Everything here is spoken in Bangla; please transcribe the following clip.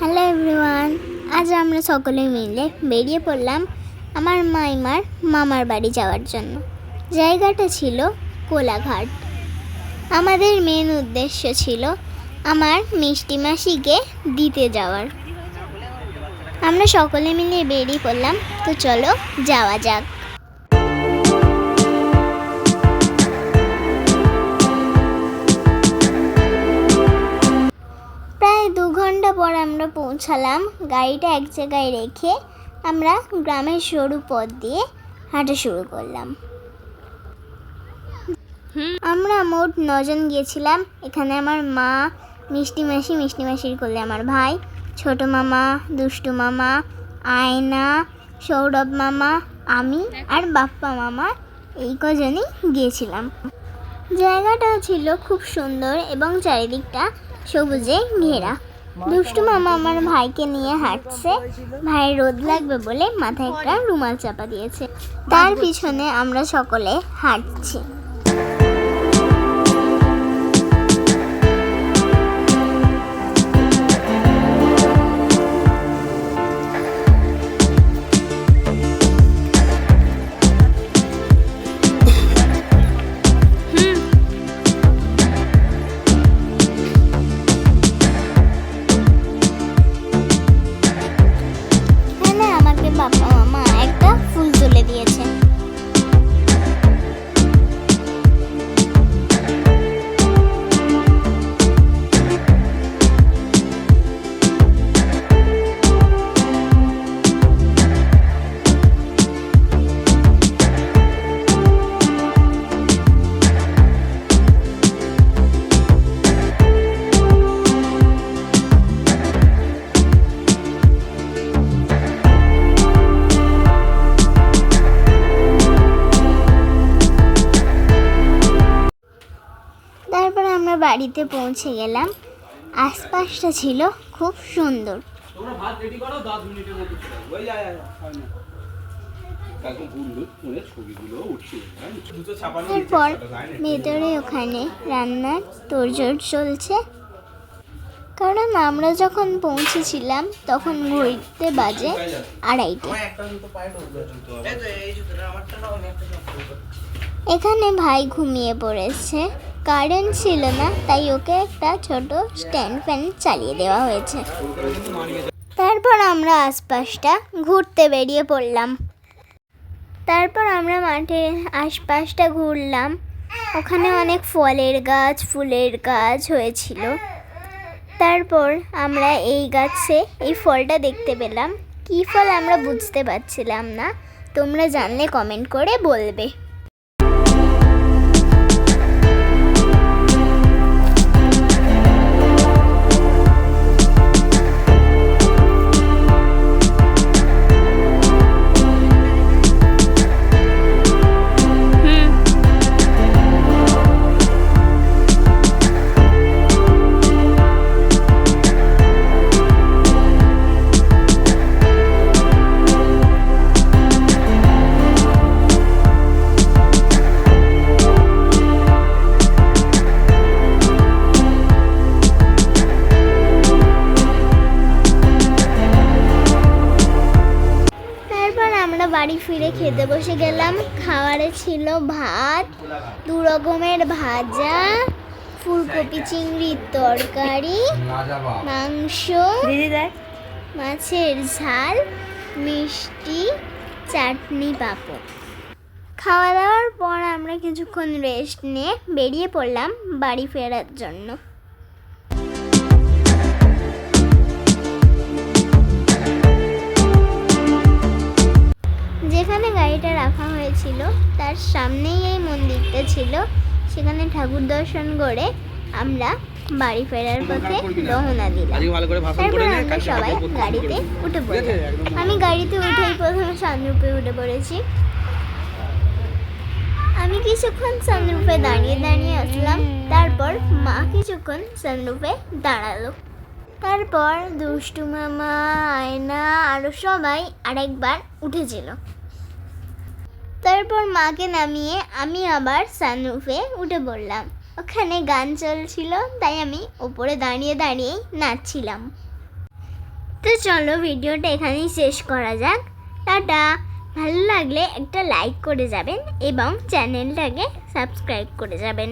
হ্যালো এভরিওয়ান আজ আমরা সকলে মিলে বেরিয়ে পড়লাম আমার মাইমার মামার বাড়ি যাওয়ার জন্য। জায়গাটা ছিল কোলাঘাট। আমাদের মেন উদ্দেশ্য ছিল আমার মিষ্টি মাসিকে দিতে যাওয়ার। আমরা সকলে মিলে বেরিয়ে পড়লাম। তো চলো যাওয়া যাক। দু ঘণ্টা পর আমরা পৌঁছালাম গাড়িটা এক জায়গায় রেখে আমরা গ্রামের সরু পথ দিয়ে হাঁটা শুরু করলাম। আমরা মোট নজন গিয়েছিলাম। এখানে আমার মা মিষ্টি মাসি মিষ্টি মাসির কোলে আমার ভাই ছোট মামা দুষ্টু মামা আয়না সৌরভ মামা আমি আর বাপ্পা মামা এই কজনই গিয়েছিলাম। জায়গাটা ছিল খুব সুন্দর এবং চারিদিকটা সবুজে ঘেরা। দুষ্টু মামা আমার ভাইকে নিয়ে হাঁটছে। ভাই রোদ লাগবে বলে মাথায় একটা রুমাল চাপা দিয়েছে। তার পিছনে আমরা সকলে হাঁটছি। বাড়িতে পৌঁছে গেলাম। আশপাশটা ছিল খুব সুন্দর। এরপর ভেতরে ওখানে রান্নার তোড়জোড় চলছে। কারণ আমরা যখন পৌঁছেছিলাম তখন ঘড়িতে বাজে আড়াইটে। এখানে ভাই ঘুমিয়ে পড়েছে। কারেন্ট ছিল না, তাই ওকে একটা ছোট স্ট্যান্ড ফ্যান চালিয়ে দেওয়া হয়েছে। তারপর আমরা আশপাশটা ঘুরতে বেরিয়ে পড়লাম। তারপর আমরা মাঠে আশপাশটা ঘুরলাম। ওখানে অনেক ফলের গাছ, ফুলের গাছ হয়েছিল। তারপর আমরা এই গাছে এই ফলটা দেখতে পেলাম। কী ফল আমরা বুঝতে পারছিলাম না, তোমরা জানলে কমেন্ট করে বলবে। বাড়ি ফিরে খেতে বসে গেলাম। খাবারে ছিল ভাত দু রকমের ভাজা ফুলকপি চিংড়ির তরকারি মাংস মাছের ঝাল মিষ্টি চাটনি পাঁপড়। খাওয়া দাওয়ার পর আমরা কিছুক্ষণ রেস্ট নিয়ে বেরিয়ে পড়লাম বাড়ি ফেরার জন্য। গাড়িটা রাখা হয়েছিল। তার সামনেই এই মন্দিরটা ছিল। সেখানে ঠাকুর দর্শন করে আমরা বাড়ি ফেরার পথে রওনা দিলাম। তারপর আমরা সবাই গাড়িতে উঠে পড়লাম আমি গাড়িতে উঠেই প্রথমে সানরূপে উঠে পড়েছি। আমি কিছুক্ষণ সানরূপে দাঁড়িয়ে দাঁড়িয়ে আসলাম। তারপর মা কিছুক্ষণ সানরূপে দাঁড়াল। তারপর দুষ্টু মামা আয়না আরও সবাই আরেকবার উঠেছিল। তারপর মাকে নামিয়ে আমি আবার সানরুফে উঠে পড়লাম। ওখানে গান চলছিল, তাই আমি ওপরে দাঁড়িয়ে দাঁড়িয়েই নাচছিলাম। তো চলো ভিডিওটা এখানেই শেষ করা যাক। টাটা। ভালো লাগলে একটা লাইক করে যাবেন এবং চ্যানেলটাকে সাবস্ক্রাইব করে যাবেন।